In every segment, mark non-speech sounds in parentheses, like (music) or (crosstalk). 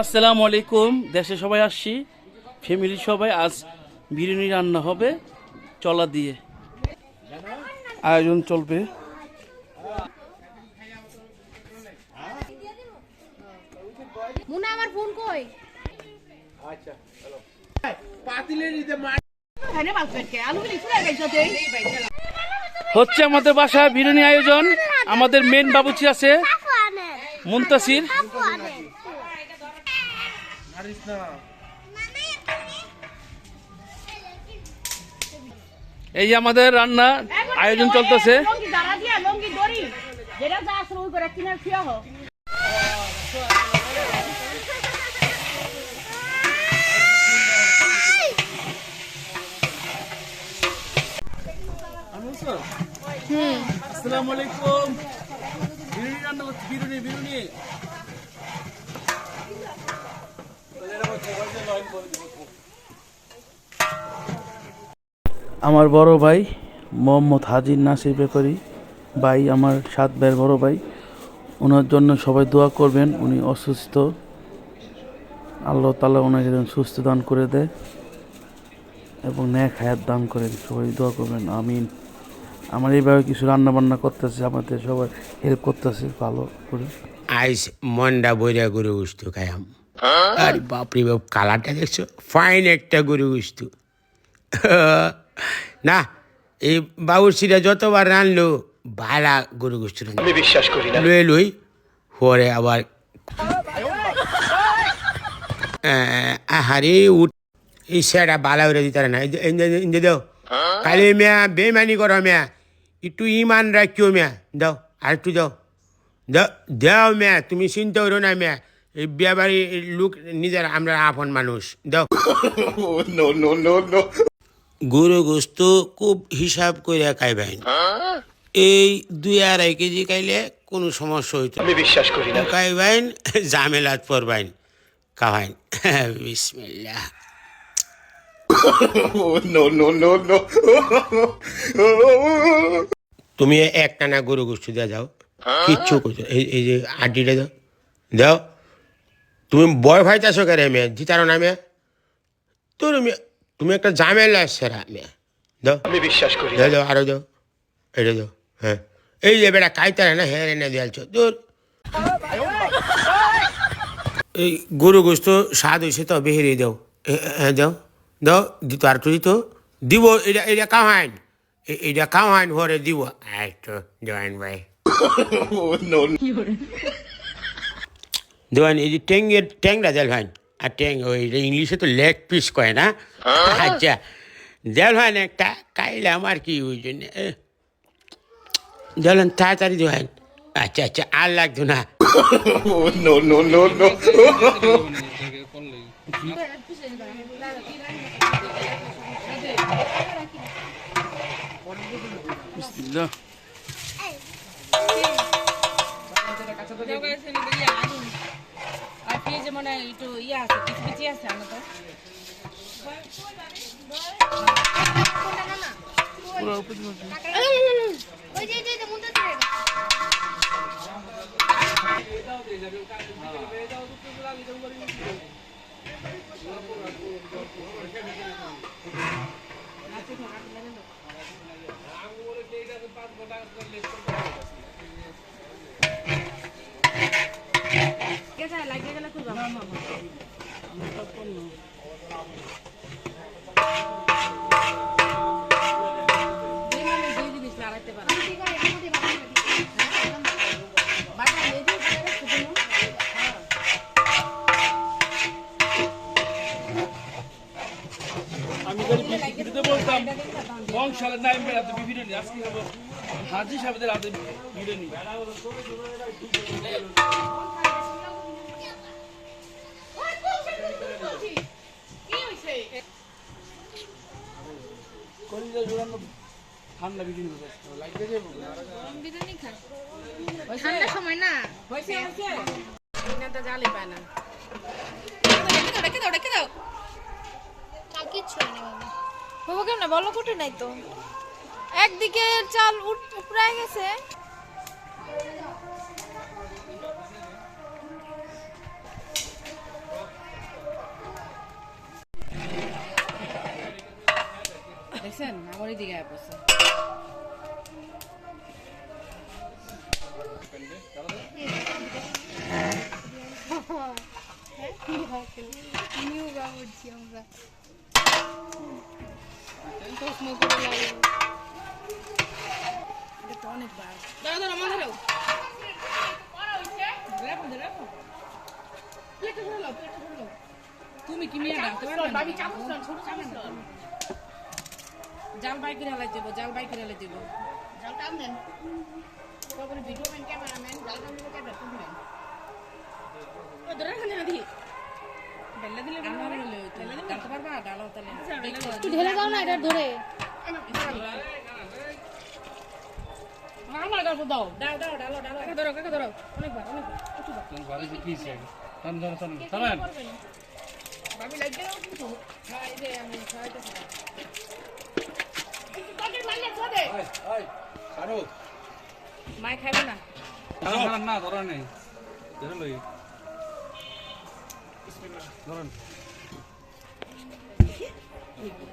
আসসালামু আলাইকুম দেশে সবাই আসছি ফ্যামিলি সবাই আজ বিরিয়ানি রান্না হবে চলা দিয়ে। আয়োজন চলবে। মুনা আমার ফোন কই? হচ্ছে আমাদের বাসায় বিরিয়ানি আয়োজন আমাদের মেন বাবুচি আছে মুন্তাসির। এই আমাদের রান্না আয়োজন চলতেছে। লঙ্গি দাঁড়া দিয়া লঙ্গি দড়ি যেটা যা আসলে ওই করে কিনে ফিয়া হো আসসালামু আলাইকুম বিরিয়ানি রান্না হচ্ছে বিরিয়ানি বিরিয়ানি আমার বড় ভাই মোহাম্মদ হাজির নাসির ব্যাপারী ভাই, আমার সাত ভাইয়ের বড় ভাই। ওনার জন্য সবাই দোয়া করবেন, উনি অসুস্থ। আল্লাহ তালা ওনাকে যেন সুস্থ দান করে দেয় এবং ন্যাক হায়াত দান করেন। সবাই দোয়া করবেন, আমিন। আমার এইভাবে কিছু রান্না বান্না করতেছে, আমাদের সবাই হেল্প করতেছে ভালো করে। আইস মন্ডা বইরা গরু গুস্তু খায়াম আরে বাপরে বাপ কালারটা দেখছ? ফাইন একটা গরু গুস্তু (laughs) না এই বাবুর্চিরা যতবার রানলো ভালা গরু গুস্তু আমি বিশ্বাস করি না। লই লই পরে আবার আহ, আহারে উঠ। এই সেটা বালা উড়ে দিতারে না। ইন্দে দাও। কালি মেয়া বেমানি করো মেয়া। একটু ইমান রাখিও মেয়া। দাও আর একটু দাও দাও মেয়া তুমি চিন্তা করো না মেয়া। এই বিয়া লোক নিজের আমরা আপন মানুষ। দাও গরু গোস্ত খুব হিসাব করে খাইবেন। এই দুই আড়াই কেজি খাইলে কোনো সমস্যা হইতো আমি বিশ্বাস করি না। খাইবেন (laughs) জামেলাত পড়বেন খাওয়াইন। (laughs) বিসমিল্লাহ। (laughs) তুমি একটা না গরু গোষ্ঠী দিয়ে যাও। কিচ্ছু করছ। এই এই যে আড্ডিটা দাও। দাও। তুমি বয় ভাইতেছো কে রে মেয়ে জিতারো না মেয়ে। তোর মেয়ে তুমি একটা জামেলা সেরা মেয়ে। দাও। আমি বিশ্বাস করি দাও দাও আরও দাও। এটা দাও হ্যাঁ। এই যে বেটা কাইতারে না হ্যাঁ এনে দিয়ালছো। তোর এই গরু গোস্ত স্বাদ হয়েছে তো বেহেরে দাও। হ্যাঁ দাও। দাও দিত আর তুই তো দিব এটা এটা কাহাইন? এটা কাহাইন হরে দিব। এই তো জয়েন ভাই। (laughs) দেওয়ান এই যে ট্যাঙ্গের ট্যাংরা দেল ভাই আর ট্যাং ওই যে ইংলিশে তো লেগ পিস কয় না আচ্ছা দেল ভাই একটা কাইলে আমার কি ওই জন্য দেলেন তাড়াতাড়ি দেওয়ান আচ্ছা আচ্ছা আর লাগতো না বিসমিল্লাহ। ফ্রিজে মনে হয় একটু ইয়ে আছে কিছু আছে আমার তো। ওই যে বংশালের নাইম বেড়াতে আজকে হব হাজি সাহেবদের হাতে কলিজা জোড়ানো ঠান্ডা বিরিয়ানি লাগবে যাব? বিরিয়ানি খাই ঠান্ডা সময় না। হয়েছে হয়েছে? এটা তো জালি পায় না। রেখে দাও রেখে দাও কাল কিচ্ছু হয়নি বাবা বাবা কেমন বলো কোটে নাই তো? একদিকে চাল উপড়ায় গেছে। দেখছেন? আবার এদিকে পড়ছে। নিউ বাবুর্চি আমরা। তুমি কি ডাকতে জাল বাই করে হালাই দেবো জাল বাই করে হালাই দেবো। জাল টান দেন। তারপরে ভিডিও ম্যান ক্যামেরাম্যান জাল টান দিলে ক্যামেরা ধরে দিলে ডালতে পারবা তাহলে। একটু ঢেলে দাও না এটা ধরে। আমার গল্প দাও। দাও দাও ডালো ডালো। কাকা ধরো কাকা ধরো। অনেকবার অনেকবার। উঁচু দাও। বাবি লাইট দাও কিন্তু। হ্যাঁ এই যে আমি খাওয়াইতেছি কিন্তু তোকে মারলে ছোটে মাই খাইবে না। না ধরা নেই। ধরে লই। ধরেন। উপরে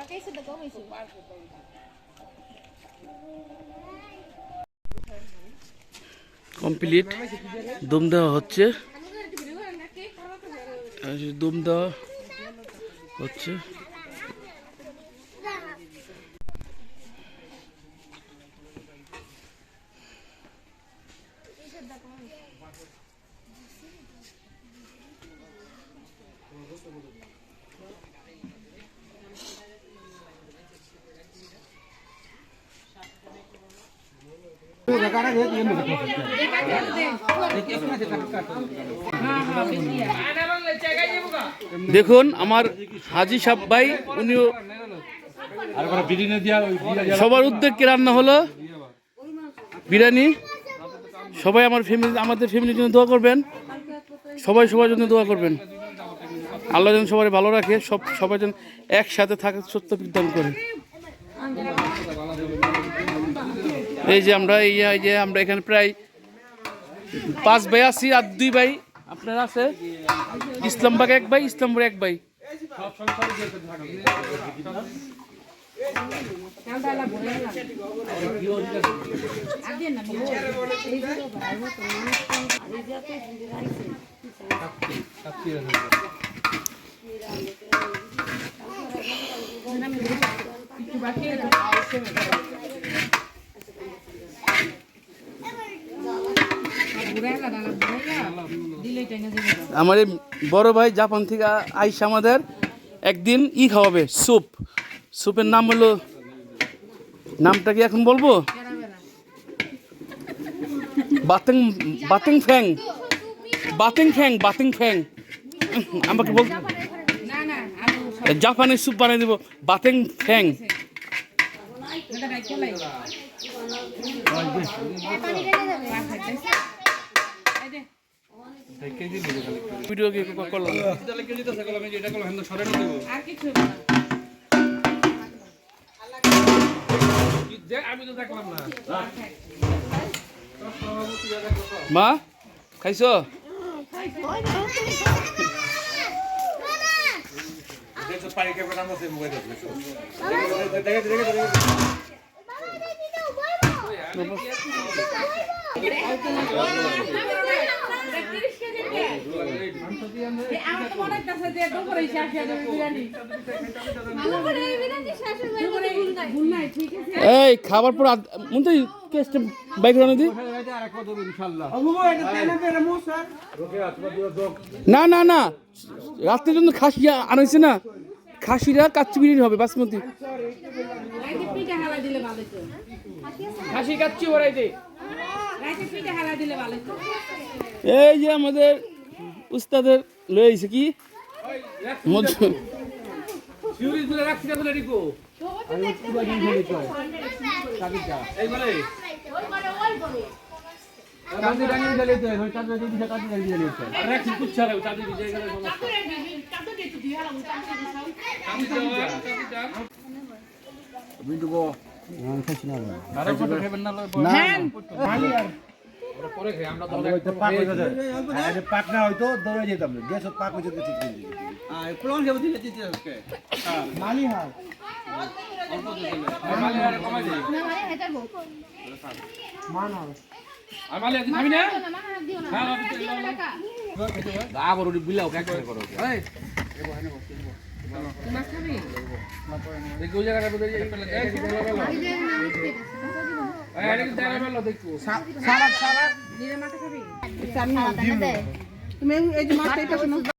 ডালা চাপা ফেলো কাকে সেটা কমপ্লিট। দম দেওয়া হচ্ছে। দম দেওয়া হচ্ছে। দেখুন, আমার হাজি সাহ ভাই, উনিও সবার উদ্যোগকে রান্না হলো। বিরিয়ানি, সবাই আমার ফ্যামিলি আমাদের ফ্যামিলির জন্য দোয়া করবেন। সবাই সবার জন্য দোয়া করবেন। আল্লাহ যেন সবাই ভালো রাখে, সব সবাই যেন একসাথে থাকার সত্য বিদ্যান করে। এই যে আমরা এই এই যে আমরা এখানে প্রায় পাঁচ ভাই আছি আর দুই ভাই, আপনার আছে? ইসলামবাগ এক ভাই ইসলামপুর এক ভাই। আমার বড় ভাই জাপান থেকে আইসা আমাদের একদিন ই খাওয়াবে, স্যুপ। স্যুপের নাম হলো, নামটা কি এখন বলব? বাতিং বাতিং ফ্যাং। বাতিং ফ্যাং বাতিং ফ্যাং। আমাকে বল জাপানের স্যুপ বানিয়ে দেবো, বাতিং ফ্যাং রাখতে লাই কেজি দিবে খালি ভিডিও কি করলাম? এটা করলাম সরে না দেব। আর কিছু হবে না আমি তো দেখলাম না। মা খাইছো? দেখো পানি কেমন নাম আছে আমার তো মনে হইতাছে যে দুপুরে এসে আসিয়া দেবে বিরিয়ানি। এই বিরিয়ানি শাশুড়ি ভাই বলে ভুল নাই। ভুল নাই ঠিক আছে। এই খাবার পর মনে কেসটা বাইক রানো দি না। না না রাত্রের জন্য খাসি আনাইছে না। খাসিরা কাচ্চি বিরিয়ানি হবে বাসমতি। রাইতে পিঠা হালা দিলে ভালো তো খাসি কাচ্চি ওরাই দে। রাইতে পিঠা হালা দিলে ভালো তো এই যে আমাদের উস্তাদের লয়েছে কি সিউরি তুলে রাখছি না বলে রিকো এইবারে পাকনা হয়তো দৌড়ে যেতাম না দেশ পাক হয়েছে কিছু মালি হয় কমাই দে না মানে হেটার হোক আর মালে খাবি না না মানে দিও না হ্যাঁ দিও না টাকা আবার ওটি বিলাও কে করো এই মাছ খাবি দেখো জায়গাটা বুঝে এই এই মাথা খাবি তুমি এই যে মাছটা